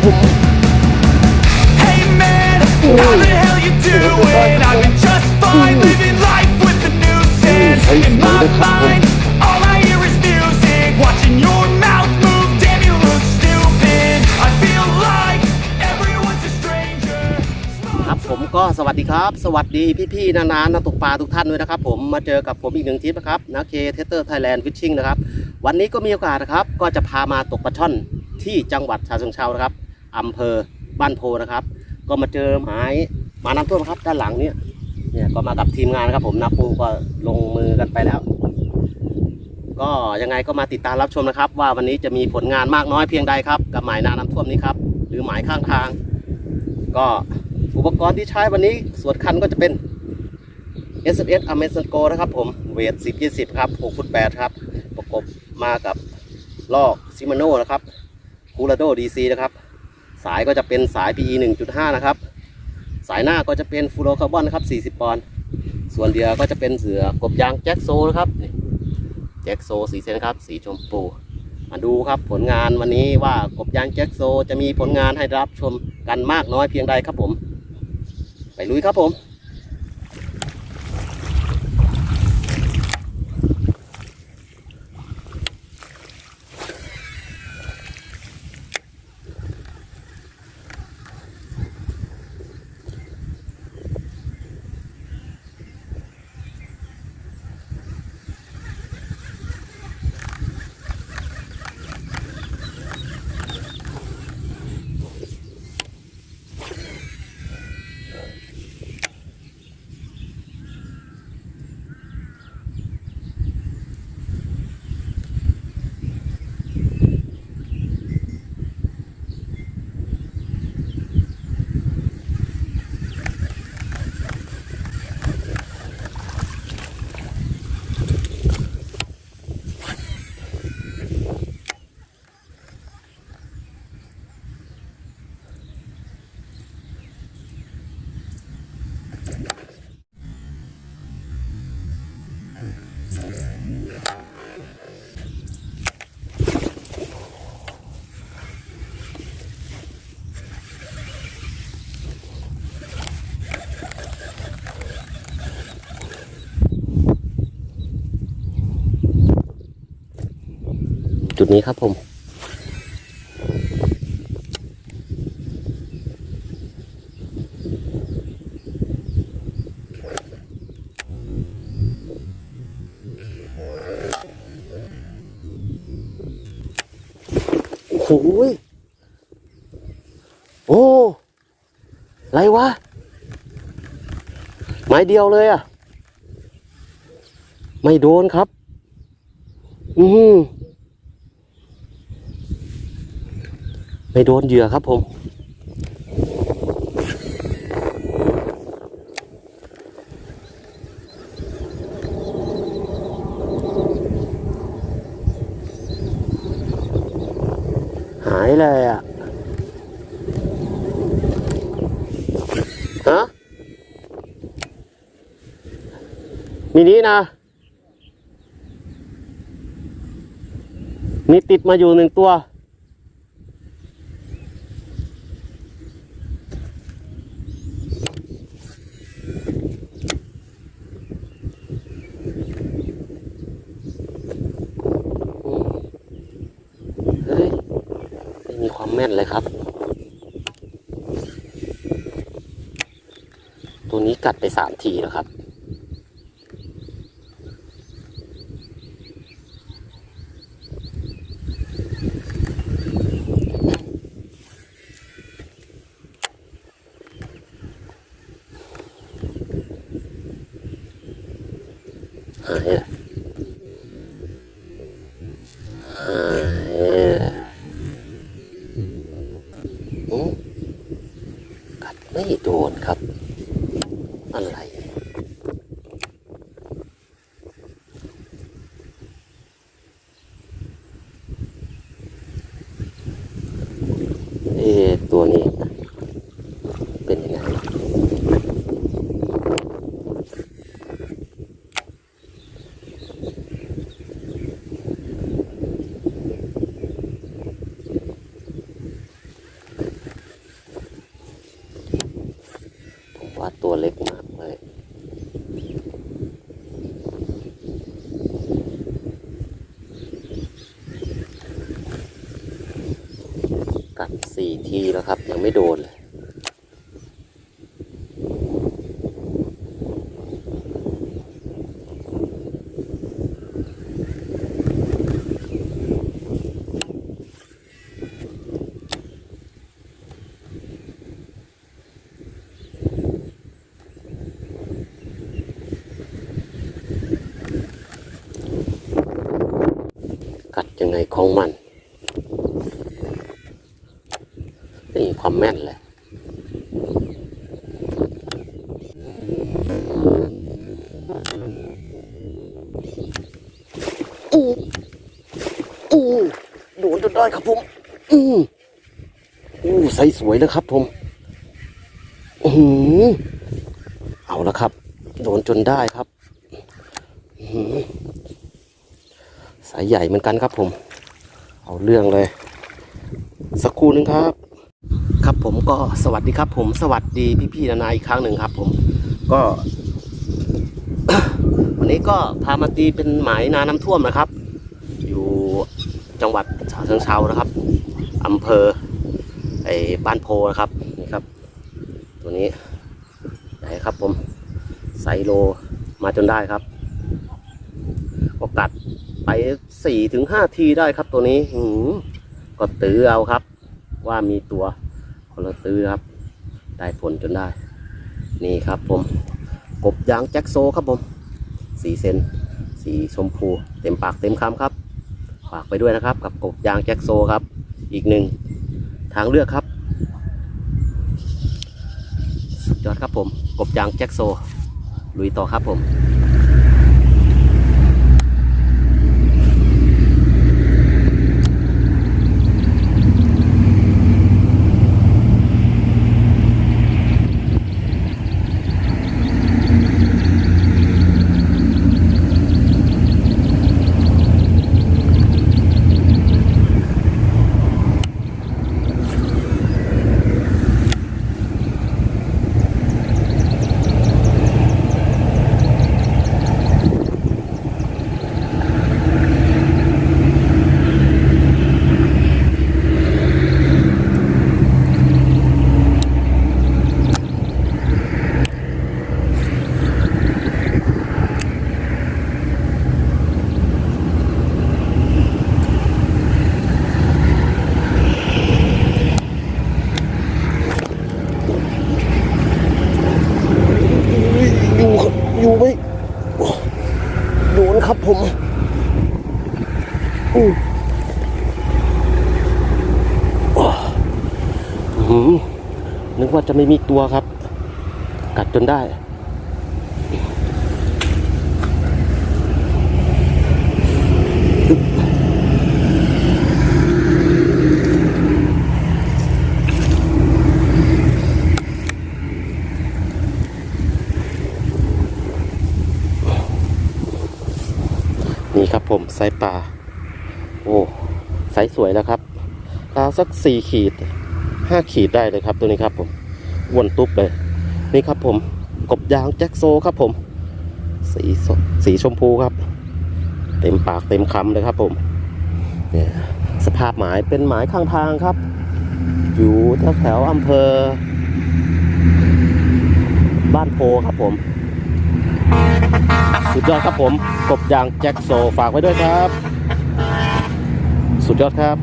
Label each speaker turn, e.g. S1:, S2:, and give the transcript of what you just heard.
S1: โดนครับผม
S2: Hey man, how the hell you doing? I've been just fine, living life with the nuisance in my mind. All I hear is music, watching your mouth move. Damn, you look stupid. I feel like everyone's a stranger.
S1: ครับผมก็สวัสดีครับ สวัสดีพี่ๆนานานักตกปลาทุกท่านด้วยนะครับ ผมมาเจอกับผมอีกหนึ่งทริปนะครับนะเคเทเตอร์ไทยแลนด์ฟิชชิ่งนะครับ วันนี้ก็มีโอกาสนะครับ ก็จะพามาตกปลาช่อนที่จังหวัดฉะเชิงเทรานะครับ อำเภอบ้านโพนะครับ ก็มาเจอหมายหมาน้ำท่วมครับด้านหลังเนี่ยเนี่ยก็มากับทีมงานนะครับ ผมนาปูก็ลงมือกันไปแล้ว ก็ยังไงก็มาติดตามรับชมนะครับ ว่าวันนี้จะมีผลงานมากน้อยเพียงใดครับ กับหมายนาน้ำท่วมนี้ครับ หรือหมายข้างทาง ก็อุปกรณ์ที่ใช้วันนี้ส่วนคันก็จะเป็น S S Amazon Go นะครับผมเวท 10 20 ครับ 6 ฟุต 8 ครับ ประกบมากับลอกซิมาโนนะครับคูลาโด DC นะครับ สายก็จะเป็นสาย PE 1.5 นะครับ สายหน้าก็จะเป็นฟูโรคาร์บอนนะครับ 40 ปอนด์ ส่วนเดียวก็จะเป็นเสือกบยางแจ็คโซนะครับแจ็คโซสีเซนครับ สีชมพู มาดูครับผลงานวันนี้ว่ากบยางแจ็คโซจะมีผลงานให้รับชมกันมากน้อยเพียงใดครับผม ไปลุยครับผม จุดนี้ครับผม โอ้ไรวะ ไม้เดียวเลยอะ ไม่โดนครับ อือหือไม่โดนเหยื่อครับผม หายเลยอะฮะ มีนี้นะ มีติดมาอยู่หนึ่งตัว เฮ้ยไม่มีความแม่นเลยครับ ตัวนี้กัดไปสามทีแล้วครับ หายอะหายอะโอ้กัดไม่ โดนครับ ตัวเล็กมากเลย กัดสี่ทีแล้วครับ ยังไม่โดนเลย กัดยังไงของมันนี่ความแม่นเลยอู้อู้โดนจนได้ครับผมอืออู้ใสสวยนะครับผมอือหือเอาละครับ โดนจนได้ครับ อื้อหือสายใหญ่เหมือนกันครับผม เอาเรื่องเลย สักครู่นึงครับ ครับผมก็สวัสดีครับผมสวัสดีพี่ๆนานาอีกครั้งหนึ่งครับ ผมก็ วันนี้ก็พามาตีเป็นหมายนาน้ำท่วมนะครับ อยู่จังหวัดฉะเชิงเทรานะครับอำเภอไอ้บ้านโพนะครับนี่ครับ ตัวนี้ใหญ่ครับผมไซโลมาจนได้ครับก็กัดไป สี่ถึงห้าทีได้ครับตัวนี้หืก็ตื้อเอาครับ ว่ามีตัวคนละตื้อครับ ได้ผลจนได้ นี่ครับผม กบยางแจ็คโซครับผมสีเซนสีชมพู เต็มปากเต็มคำครับฝากไปด้วยนะครับ กับกบยางแจ็คโซครับ อีกหนึ่งทางเลือกครับสุดยอดครับผม กบยางแจ็คโซลุยต่อครับผม อยู่ครับอยู่ไหมโดนครับผมอือหือนึกว่าจะ ไม่มีตัวครับ กัดจนได้ นี่ครับผมไซปลาโอ้ไซส์สวยแล้วครับปลาสักสี่ขีดห้าขีดได้เลยครับตัวนี้ครับผม อ้วนตุ๊บเลย นี่ครับผมกบยางแจ็คโซครับผม สีสีชมพูครับ เต็มปากเต็มคำเลยครับผมเนี่ยสภาพหมายเป็นหมายข้างทางครับ อยู่แถวแถวอำเภอ บ้านโพครับผม สุดยอดครับผม กบยางแจ็คโซฝากไว้ด้วยครับ สุดยอดครับ